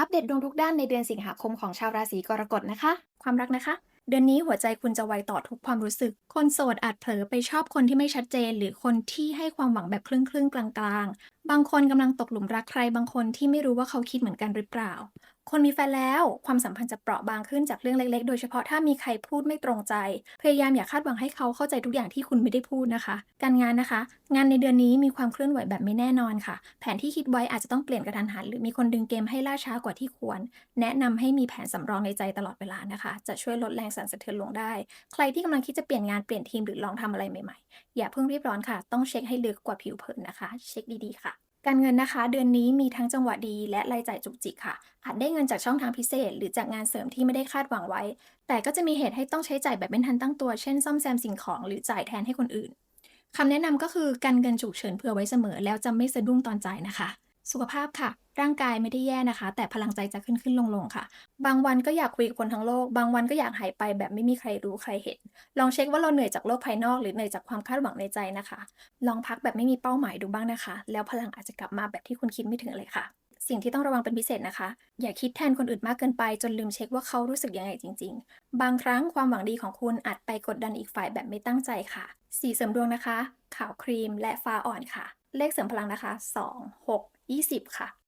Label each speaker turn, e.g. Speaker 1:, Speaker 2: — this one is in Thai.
Speaker 1: อัปเดตดวงทุกด้านในเดือนสิงหาคมของชาวราศีกรกฎนะคะ ความรักนะคะ เดือนนี้หัวใจคุณจะไวต่อทุกความรู้สึก คนโสดอาจเผลอไปชอบคนที่ไม่ชัดเจน หรือคนที่ให้ความหวังแบบครึ่งครึ่งๆกลางๆ บางคนกำลังตกหลุมรักใครบางคนที่ไม่รู้ว่าเขาคิดเหมือนกันหรือเปล่า คนมีแฟนแล้วความสัมพันธ์จะเปราะบางขึ้นจากเรื่องเล็กๆ โดยเฉพาะถ้ามีใครพูดไม่ตรงใจ พยายามอย่าคาดหวังให้เขาเข้าใจทุกอย่างที่คุณไม่ได้พูดนะคะ การงานนะคะ งานในเดือนนี้มีความเคลื่อนไหวแบบไม่แน่นอนค่ะ แผนที่คิดไว้อาจจะต้องเปลี่ยนกระทันหัน หรือมีคนดึงเกมให้ล่าช้ากว่าที่ควร แนะนำให้มีแผนสำรองในใจตลอดเวลานะคะ จะช่วยลดแรงสั่นสะเทือนลงได้ ใครที่กำลังคิดจะเปลี่ยนงานเปลี่ยนทีมหรือลองทำอะไรใหม่ๆอย่าเพิ่งรีบร้อนค่ะ ต้องเช็คให้ลึกกว่าผิวเผินนะคะ เช็คดีๆค่ะ การเงินนะคะ เดือนนี้มีทั้งจังหวะดีและรายจ่ายจุกจิกค่ะ อาจได้เงินจากช่องทางพิเศษ หรือจากงานเสริมที่ไม่ได้คาดหวังไว้ แต่ก็จะมีเหตุให้ต้องใช้จ่ายแบบไม่ทันตั้งตัว เช่นซ่อมแซมสิ่งของหรือจ่ายแทนให้คนอื่นคำแนะนำก็คือการเงินฉุกเฉินเผื่อไว้เสมอแล้วจะไม่สะดุ้งตอนจ่ายนะคะ สุขภาพค่ะ ร่างกายไม่ได้แย่นะคะ แต่พลังใจจะขึ้นขึ้นลงลงค่ะ บางวันก็อยากคุยกับคนทั้งโลก บางวันก็อยากหายไปแบบไม่มีใครรู้ใครเห็น ลองเช็คว่าเราเหนื่อยจากโลกภายนอกหรือเหนื่อยจากความคาดหวังในใจนะคะ ลองพักแบบไม่มีเป้าหมายดูบ้างนะคะ แล้วพลังอาจจะกลับมาแบบที่คุณคิดไม่ถึงเลยค่ะ สิ่งที่ต้องระวังเป็นพิเศษนะคะ อย่าคิดแทนคนอื่นมากเกินไป จนลืมเช็คว่าเขารู้สึกยังไงจริง ๆ บางครั้งความหวังดีของคุณอาจไปกดดันอีกฝ่ายแบบไม่ตั้งใจค่ะ สีเสริมดวงนะคะ ขาวครีมและฟ้าอ่อนค่ะ เลขเสริมพลังนะคะ 2 6 20 ค่ะ